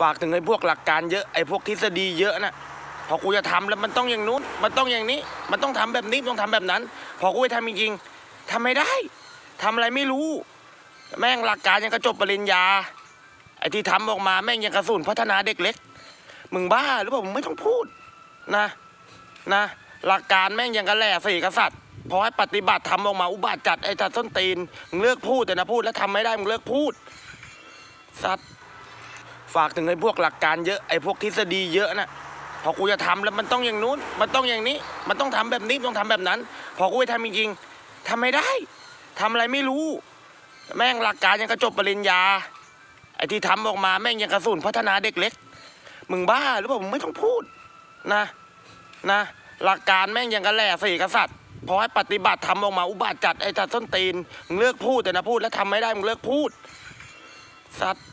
ฝากถึงไอ้พวกหลักการเยอะไอ้พวกทฤษฎีเยอะนะพอกูจะทำแล้วมันต้องอย่างนู้น มันต้องอย่างนี้ มันต้องทำแบบนี้ต้องทำแบบนั้น พอกูไปทำจริงๆทำไม่ได้ทำอะไรไม่รู้ แม่งหลักการยังกระจบปริญญา ไอ้ที่ทำออกมาแม่งยังกระสุนพัฒนาเด็กเล็ก มึงบ้าหรือเปล่ามึงไม่ต้องพูดนะนะ หลักการแม่งยังกระแหล่สี่กษัตริย์พอให้ปฏิบัติทำออกมาอุบาทจัดไอ้จัดส้นตีนมึงเลิกพูดแต่นะพูดแล้วทำไม่ได้มึงเลิกพูดสัตว์ ฝากถึงไอ้พวกหลักการเยอะไอ้พวกทฤษฎีเยอะนะพอกูจะทำแล้วมันต้องอย่างนู้น มันต้องอย่างนี้ มันต้องทำแบบนี้ต้องทำแบบนั้น พอกูไปทำจริงๆทำไม่ได้ทำอะไรไม่รู้ แม่งหลักการยังกระจบปริญญาไอ้ที่ทำออกมาแม่งยังกระสุนพัฒนาเด็กเล็ก มึงบ้าหรือเปล่ามึงไม่ต้องพูดนะนะหลักการแม่งยังกระแหล่สี่กษัตริย์พอให้ปฏิบัติทำออกมาอุบาทจัดไอ้จัดส้นตีนมึงเลิกพูดแต่นะพูดแล้วทำไม่ได้มึงเลิกพูดสัตว์